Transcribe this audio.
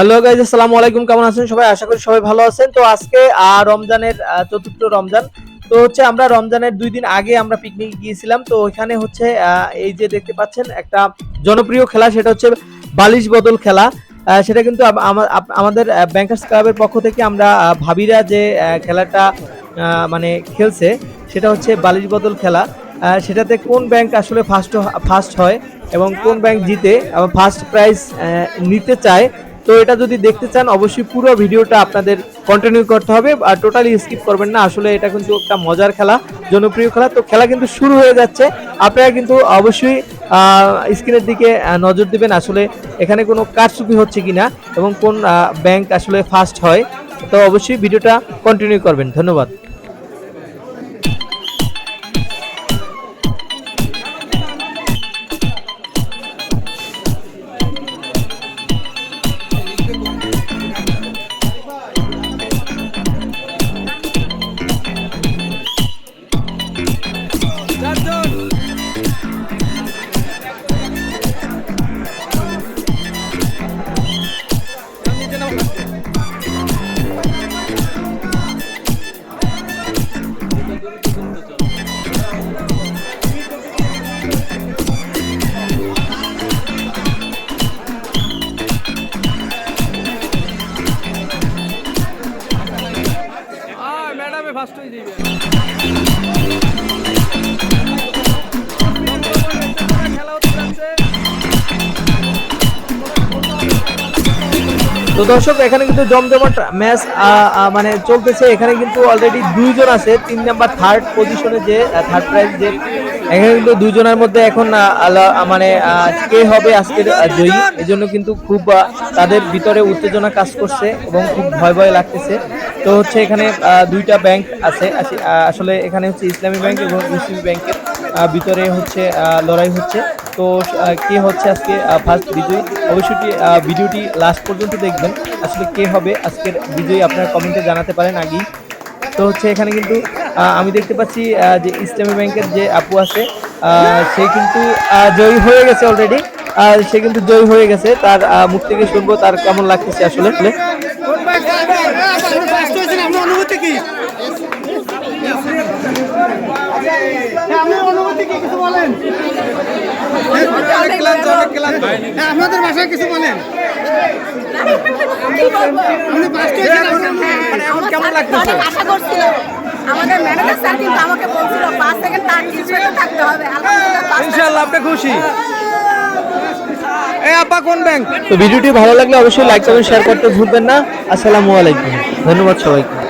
Hello guys আসসালামু আলাইকুম, কেমন আছেন সবাই? আশা করি সবাই ভালো আছেন। তো আজকে রমজানের চতুর্থ রমজান। তো হচ্ছে আমরা রমজানের দুই দিন আগে আমরা পিকনিক গিয়েছিলাম। তো ওইখানে হচ্ছে এই যে দেখতে পাচ্ছেন, একটা জনপ্রিয় খেলা, সেটা হচ্ছে বালিশ বদল খেলা। সেটা কিন্তু আমাদের ব্যাংকার্স ক্লাবের পক্ষ থেকে আমরা ভাবিরা যে খেলাটা মানে খেলছে, সেটা হচ্ছে বালিশ বদল খেলা। সেটাতে কোন ব্যাংক আসলে ফার্স্ট ফার্স্ট হয় এবং কোন ব্যাংক জিতে ফার্স্ট প্রাইজ নিতে চায় তো এটা যদি দেখতে চান, অবশ্যই পুরো ভিডিওটা আপনাদের কন্টিনিউ করতে হবে আর টোটালি স্কিপ করবেন না। আসলে এটা কিন্তু একটা মজার খেলা, জনপ্রিয় খেলা। তো খেলা কিন্তু শুরু হয়ে যাচ্ছে। আপনারা কিন্তু অবশ্যই স্ক্রিনের দিকে নজর দিবেন আসলে এখানে কোনো কারচুপি হচ্ছে কিনা এবং কোন ব্যাংক আসলে ফার্স্ট হয়। তো অবশ্যই ভিডিওটা কন্টিনিউ করবেন। ধন্যবাদ। তো দর্শক, এখানে কিন্তু জমজমাট ম্যাচ মানে চলতেছে। এখানে কিন্তু অলরেডি দুইজন আছে। তিন নাম্বার থার্ড পজিশনে যে থার্ড প্রাইজ যে এখানে কিন্তু দুজনের মধ্যে এখন মানে কে হবে আজকের জয়ী এই জন্য কিন্তু খুব তাদের ভিতরে উত্তেজনা কাজ করছে এবং খুব ভয় ভয় লাগতেছে। তো হচ্ছে এখানে দুইটা ব্যাংক আছে। আসলে এখানে হচ্ছে ইসলামী ব্যাংক এবং ইসলামী ব্যাংকের ভিতরে হচ্ছে লড়াই হচ্ছে। তো কে হচ্ছে আজকে ফার্স্ট বিজয়ী? অবশ্যই ভিডিওটি লাস্ট পর্যন্ত দেখবেন। আসলে কে হবে আজকের বিজয়ী আপনারা কমেন্টে জানাতে পারেন আগেই। তো হচ্ছে এখানে কিন্তু আমি দেখতে পাচ্ছি যে ইসলামী ব্যাংকের যে আপু আছে সে কিন্তু জয়ী হয়ে গেছে অলরেডি সে কিন্তু জয়ী হয়ে গেছে। তার মুখ থেকে শুনব তার কেমন লাগতেছে আসলে। আপনাদের ভাষায় কিছু বলেন মানে কেমন লাগতেছে আমাদের ম্যানেজার স্যার কিন্তু আমাকে বলছিল পাঁচ সেকেন্ড তার থাকতে হবে। আলহামদুলিল্লাহ ইনশাআল্লাহ আপনি খুশি? এই আপা কোন ব্যাংক তো ভিডিওটি ভালো লাগলে অবশ্যই লাইক কমেন্ট শেয়ার করতে ভুলবেন না। আসসালামু আলাইকুম। ধন্যবাদ সবাইকে।